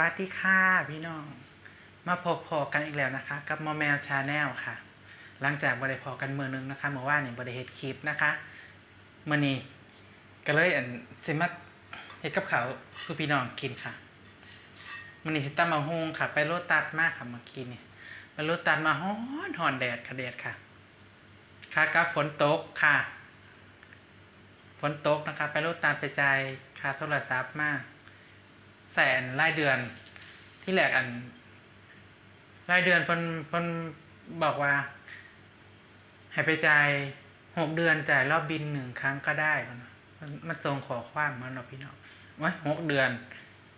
วัสดีค่ะพี่น้อง มาพบพอกันอีกแล้วนะคะ กับมอแมวชาแนลค่ะ หลังจากบริพอกันเมื่อนึงนะคะเมื่อวานนี่บริเฮ็ดคลิปนะคะเมื่อนี้ก็เลยอันสิมาเฮ็ดกับเขาวสุพี่น้องกินค่ะมื่อนี้สิตำมาฮงค่ะ ไปโรตัดมากค่ะเมื่อกี้นี่ไปโรตัดมาฮ้อนหอนแดดค่ะแดดค่ะค่ะกับฝนตกค่ะ ฝนตกนะคะ ไปโรตัดไปจ่ายค่าโทรศัพท์มาก แสนรายเดือนที่แรกอัน รายเดือนเพิ่นเพิ่นบอกว่า ให้ไปจ่ายหกเดือนจ่ายรอบบินหนึ่งครั้งก็ได้มันว่ามันมันส่งขอความมันเนาะพี่น้องไว้หกเดือน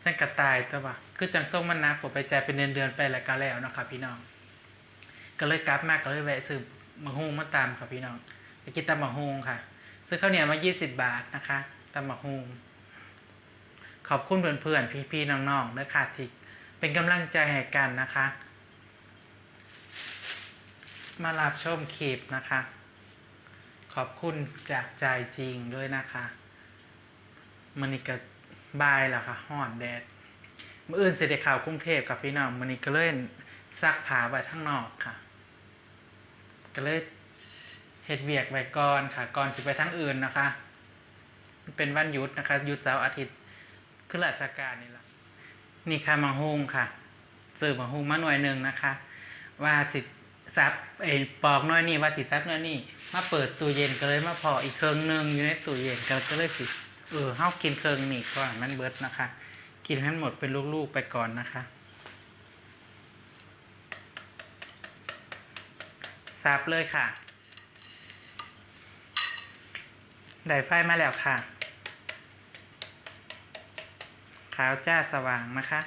ฉันกระตายแต่ว่าคือจังส่งมันนักผมไปจ่ายเป็นเดือนเดือนไปแล้วก็แล้วนะครับพี่น้องก็เลยกลับมาก็เลยแวะซื้อมะฮุงมาตามครับพี่น้องจะกินตำมะฮุงค่ะ ซื้อข้าวเหนียวมายี่สิบบาทนะคะตำมะฮุง ขอบคุณเพื่อนๆ พี่ๆ น้องๆด้วยค่ะที่เป็นกำลังใจให้กันนะคะ มารับชมคลิปนะคะ ขอบคุณจากใจจริงด้วยนะคะมันนี่ก็บายแล้วค่ะห่อนแดดเมื่ออื่นเสด็จข่าวกรุงเทพกับพี่น้องมันนี่ก็เล่นซักผ้าไว้ข้งนอกค่ะ ก็เลยเฮ็ดเวียกไว้ก่อนค่ะ ก่อนจะไปทั้งอื่นนะคะ เป็นวันหยุดนะคะหยุดเสาร์อาทิตย์ คือราชการนี่แหละนี่ค่ะมังฮุงค่ะซื้อมังฮุงมาหน่วยหนึ่งนะคะ ว่าสิซับไอ้ปอกน้อยนี่ว่าสิซับน้อยนี่มาเปิดตู้เย็นก็เลยมาพออีกเครื่องหนึ่งอยู่ในตู้เย็นก็ก็เลยสิเออเฮากินเครื่องนี่ก่อนมันเบิดนะคะ กินให้หมดเป็นลูกๆไปก่อนนะคะซับเลยค่ะได้ไฟมาแล้วค่ะ ขาวจ้าสว่างนะคะ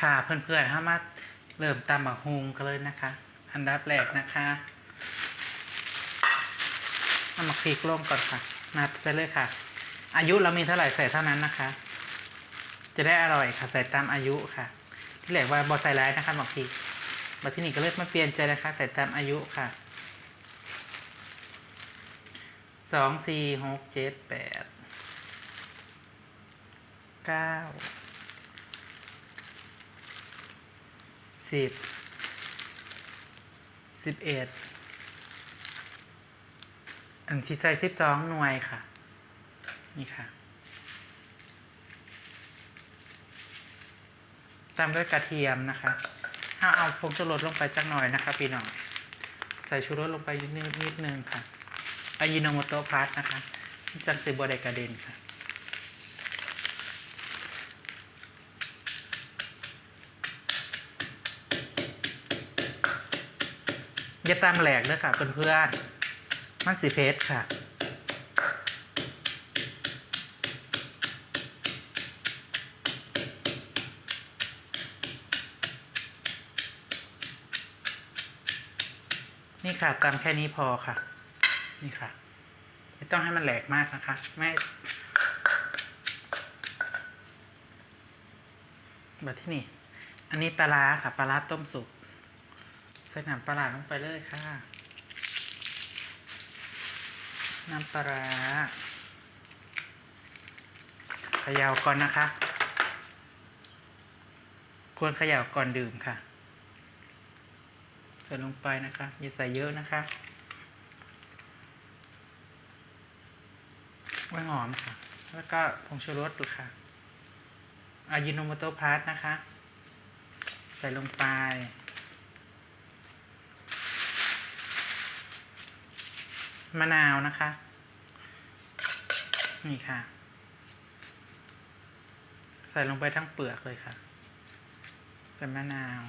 ค่ะเพื่อนๆถ้ามาเริ่มตามบักฮุงกันเลยนะคะ อันดับแรกนะคะเอามาคลิกลงก่อนค่ะ นับไปเลยค่ะ อายุเรามีเท่าไหร่ใส่เท่านั้นนะคะ จะได้อร่อยค่ะใส่ตามอายุค่ะ ที่แหลกว่าบอใส่ร้ายนะคะบอกทีมางทีนี่ก็เลือกมาเปลี่ยนใจนะคะใส่ตามอายุค่ะสองสี่หกเจ็ดแปดเก้าสิบสิบเอ็ดอันที่ใส่สิบสองหน่วยค่ะ นี่ค่ะ ตามด้วยกระเทียมนะคะถ้าเอาผงชูรสลงไปจักหน่อยนะคะพี่น้องใส่ชูรสลงไปนิดนิดนึงค่ะอายิโนโมโตะพลัสนะคะจังสีบัวไดกระเด็นค่ะอย่าตามแหลกด้วยค่ะเพื่อนๆมันสีเพชรค่ะ นี่ค่ะตามแค่นี้พอค่ะ นี่ค่ะ ไม่ต้องให้มันแหลกมากนะคะ ไม่แบบที่นี่ อันนี้ปลาค่ะ ปลาร้าต้มสุกใส่น้ำปลาร้าลงไปเลยค่ะ น้ำปลาร้าเขย่าก่อนนะคะ ควรเขย่าก่อนดื่มค่ะ ใส่ลงไปนะคะ อย่าใส่เยอะนะคะไว้หอมค่ะ แล้วก็ผงชูรสดูค่ะอายิโนโมโตพาสนะคะ ใส่ลงไป มะนาวนะคะ นี่ค่ะ ใส่ลงไปทั้งเปลือกเลยค่ะ ใส่มะนาว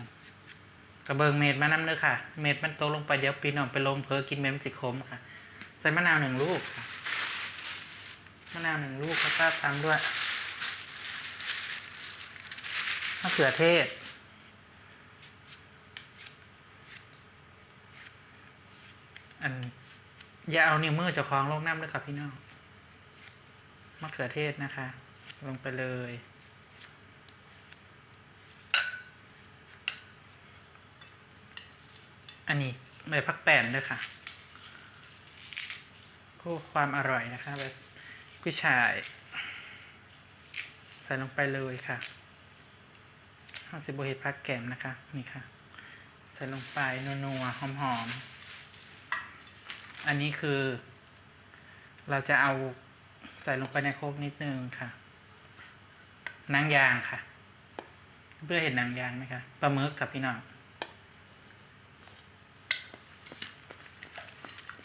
กระเบิงเม็ดมะนาวเลยค่ะ เม็ดมันโตลงไปเดี๋ยวปีนออกไปลมเพอกินเม็ดมันสิคมค่ะ ใส่มะนาวหนึ่งลูกค่ะมะนาวหนึ่งลูกแล้วก็ตามด้วยมะเขือเทศ อัน อย่าเอานิ้วมือเจะคล้าของลงน้ำด้วยค่ะพี่น้องมะเขือเทศนะคะ ลงไปเลย อันนี้ใบฟักแป้นด้วยค่ะคู่ความอร่อยนะคะแบบผู้ชาย ใส่ลงไปเลยค่ะห้าสิบโบเฮดพักแกมนะคะ นี่ค่ะ ใส่ลงไปนัวๆหอมๆ อันนี้คือ เราจะเอาใส่ลงไปในโคกนิดนึงค่ะนางยางค่ะ เพื่อเห็นนางยางไหมคะปลาหมึกกับพี่น้อง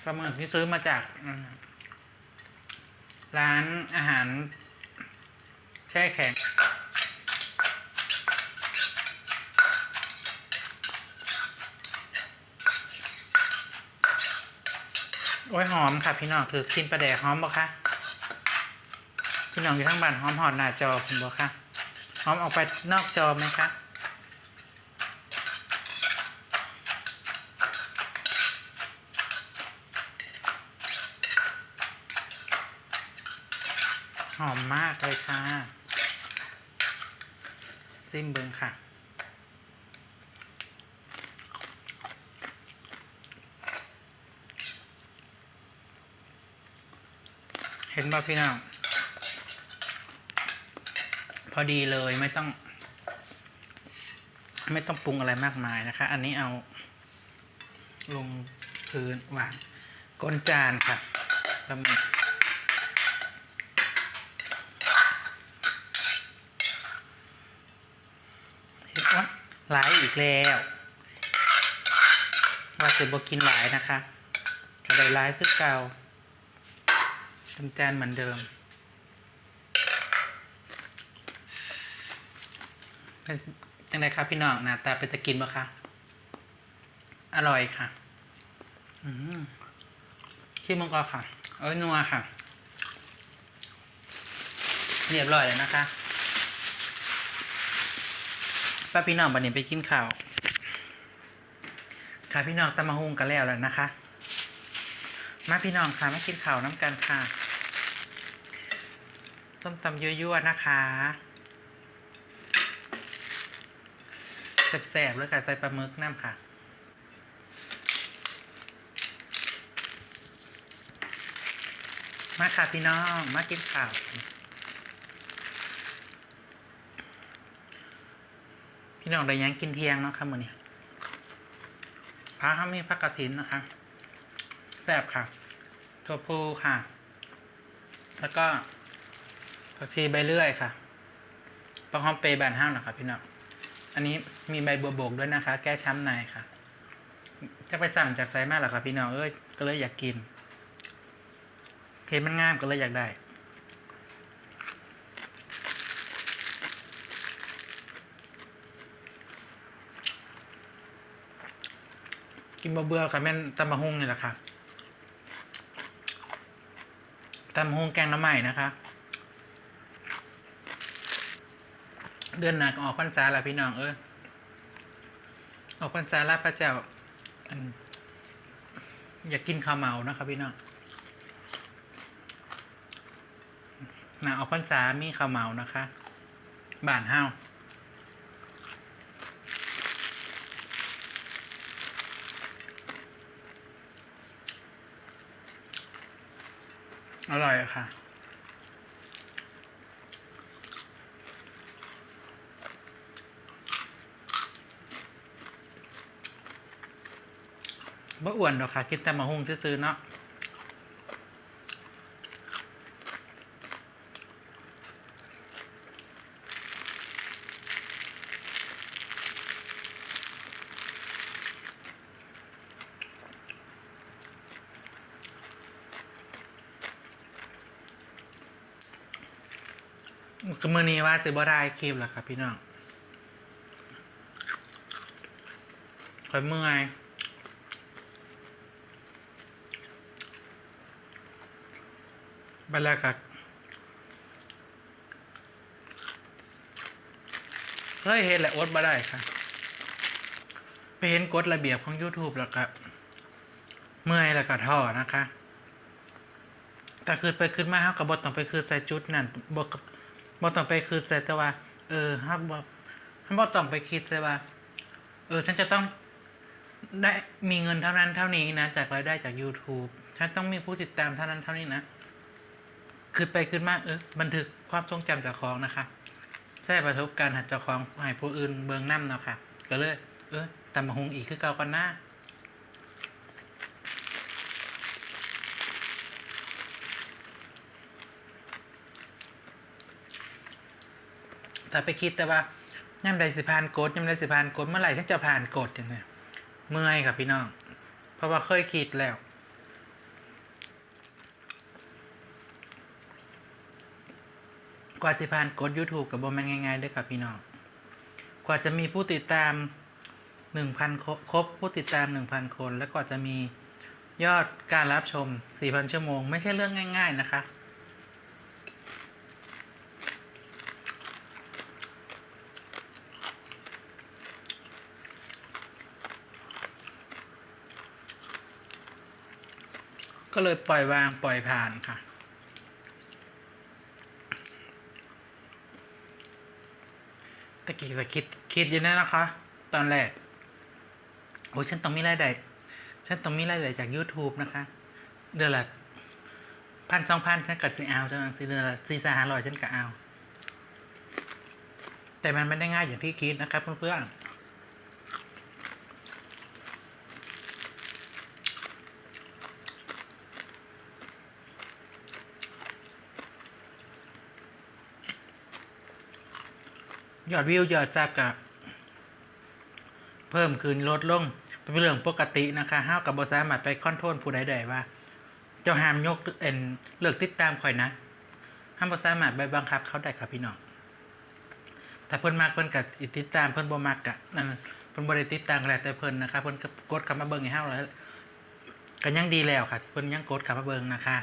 ปลาหมึกที่ซื้อมาจากร้านอาหารแช่แข็งโอ้ยหอมค่ะพี่น้องคือกินปลาแดกหอมบ่คะพี่น้องอยู่ทั้งบ้านหอมหอดหน้าจอผมบ่คะหอมออกไปนอกจอไหมคะ หอมมากเลยค่ะ ซิมเบิงค่ะ เห็นป่ะพี่น้องพอดีเลยไม่ต้อง ไม่ต้องปรุงอะไรมากมายนะคะ อันนี้เอาลงพื้นวางก้นจานค่ะปลาหมึกเห็นว่า หลายอีกแล้ว ว่าจะบอกินหลายนะคะกระไดหลายคือเก่าทำจานเหมือนเดิมเป็นจังไดครับพี่น้องหน้าตาเป็นตะกินปะคะอร่อยค่ะขี้มังกรค่ะ เอ้ยนัวค่ะ เรียบร้อยเลยนะคะ ป้าพี่น้องบันนี้ไปกินข้าวค่ะพี่น้องตำมะฮุงกันแล้วแล้วนะคะ มาพี่น้องค่ะมากินข้าวน้ำกันค่ะต้มตำยั่วๆนะคะแสบๆเลยค่ะใส่ปลาหมึกน้ำค่ะมาค่ะพี่น้อง มากินข้าว พี่น้องได้ยังกินเที่ยงเนาะค่ะมื้อนี้พระเขามีพระกฐินนะคะแซ่บค่ะตัวพูค่ะ แล้วก็ผักชีใบเลื่อยค่ะปลาหอมเปรย์บานห้าวนะคะพี่น้องอันนี้มีใบบัวบกด้วยนะคะ แก้ช้ำในค่ะ จะไปสั่งจากไซมากหรอคะพี่น้องเอ้ยก็เลยอยากกินเห็นมันงามก็เลยอยากได้ กินบ่เบื่อค่ะแม่นตำมะฮุงนี่แหละค่ะตำมะฮุงแกงน้ำใหม่นะคะ เดือนหนักออกพรรษาแล้วพี่น้องเอ้ยออกพรรษาล้วพระเจ้าอันอยากกินข้าวเมานะคะพี่น้องหนาออกพรรษามีข้าวเมานะคะ บ้านห้าว อร่อยอะค่ะ บ่อ้วนหรอกค่ะ กินแต่มะฮุ่งซื้อๆเนาะก็ มื่อนี้ว่าสิบ่ได้คลิปแล้วครับพี่น้องคอยเมื่อยไปแล้วครับเฮ้ยเห็นแหละอดมาได้ค่ะไปเห็นกฎระเบียบของ YouTube แล้วครับ เมื่อยแล้วก็ท่อนะคะ แต่คือไปขึ้นมาเฮากับบทต้องไปคือใส่จุดนั่นบท บทต้องไปคือใส่แต่ว่า เออฮับบทฮับบทต้องไปคิดแต่ว่า เออ ฉันจะต้องได้มีเงินเท่านั้นเท่านี้นะจากรายได้จาก YouTube ฉันต้องมีผู้ติดตามเท่านั้นเท่านี้นะคือไปขึ้นมาเออบันทึกความทรงจำจากของนะคะใช่ประสบการณ์หัดจ้าของให้ผู้อื่นเบืองน้ำเนาะค่ะ ก็เลย เออตำมะฮุงอีกคือเก่ากันหน้า แต่ไปคิดแต่ว่าย่ำใดสิผ่านกฎย่ำใดสิผ่านกฎเมื่อไหร่ฉันจะผ่านกฎอย่างเงี้ยเมื่อยครับพี่น้อง เพราะว่าเคยคิดแล้ว กว่าจะผ่านกด YouTube กับบอมันง่ายๆด้วยครับพี่น้อง กว่าจะมีผู้ติดตามหนึ่งพันครบผู้ติดตามหนึ่งพันคน แล้วกว่าจะมียอดการรับชมสี่พันชั่วโมง ไม่ใช่เรื่องง่าย ๆ นะคะ ก็เลยปล่อยวางปล่อยผ่านค่ะ ตะกี้ตะคิดคิดอยู่นะนะคะ ตอนแรก โอ้ยฉันต้องมีรายได้ ฉันต้องมีรายได้จาก YouTube นะคะ เดือนละพันสองพันฉันก็สิเอาจังสิเดือนละสี่สามร้อยฉันก็เอา แต่มันไม่ได้ง่ายอย่างที่คิดนะครับเพื่อนๆ ยอดวิวยอดซับกับเพิ่มขึ้นลดลงเป็นเรื่องปกตินะคะห้าวกับบสามารถไปคอนโทรลผู้ใดได้ว่า เจ้าหามยกเอ็นเลิกติดตามข่อยนะห้ามบสามารถไปบังคับเขาได้ครับพี่น้องถ้าเพิ่นมากเพิ่นกับติดตามเพิ่นบ่มากกะนั่นเพิ่นบ่ได้ติดตามแล้วแต่เพิ่นนะคะเพิ่นก็กดเข้ามาเบิ่งให้เฮาแล้วก็ยังดีแล้วค่ะเพิ่นยังกดเข้ามาเบิ่งนะคะ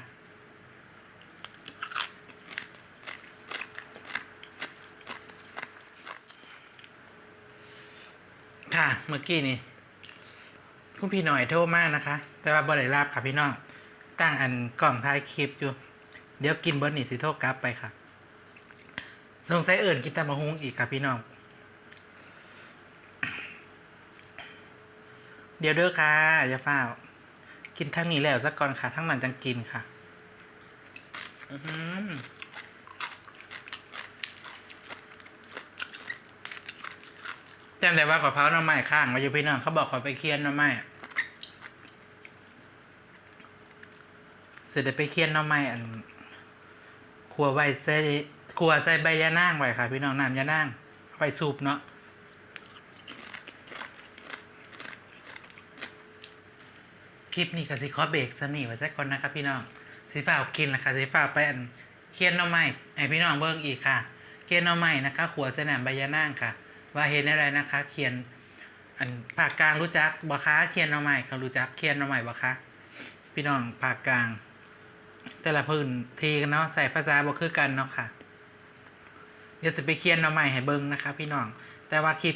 ค่ะ เมื่อกี้นี่คุณพี่หน่อยโทรมากนะคะ แต่ว่าบ่ได้รับค่ะพี่น้องตั้งอันกล่องท้ายคลิปอยู่ เดี๋ยวกินเบิร์นี่สิโทรกลับไปค่ะ สงสัยเอิ่นกินตามะฮุงอีกค่ะพี่น้อง เดี๋ยวเด้อค่ะอย่าเฝ้ากินทั้งนี้แล้วสักก่อนค่ะ ทั้งนั้นจังกินค่ะ อือหือ จำได้ว่าขอเผาหน้ำไม้ข้างมาอยู่พี่น้องเขาบอกขอไปเคียนหน้ำไม้เสร็จไปเคียนหน้ำไม้อันครัวไว้ใส่ครัวใส่ใบยะนางไว้ค่ะ พี่น้องน้ำยะนางไปสูบเนาะคลิปนี้ก็สิขอเบรกสนี่ไว้สักก่อนนะครับพี่น้องสิฟ้ากินละค่ะสิฟ้าวไปอันเคียนหน้ำไม้ไอพี่น้องเบิ่งอีกค่ะ เคียนหน้ำไม้นะคะขัวใส่น้ำใบยะนางค่ะ ว่าเห็นอะไรนะคะ เขียน อันภาคกลางรู้จักบ่คะเขียนหน่อไม้เขารู้จักเขียนหน่อไม้บ่คะพี่น้องภาคกลาง แต่ละพื้นที่กันเนาะใส่ภาษาบ่คือกันเนาะค่ะ เดี๋ยวจะไปเขียนหน่อไม้ให้เบิ่งนะคะ พี่น้องแต่ว่าคลิป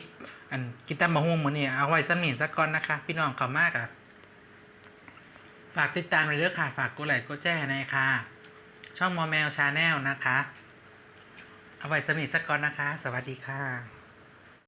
อันกินตำมะฮุ่งมือนี้เอาไว้สำนีสักก่อนนะคะ พี่น้องขอบมากอะฝากติดตามในเรื่อค่ะ ฝากกดไลค์กดแชร์ในอยค่ะช่องมอแมวชาแนลนะคะ เอาไว้สำนีสักก่อนนะคะ สวัสดีค่ะ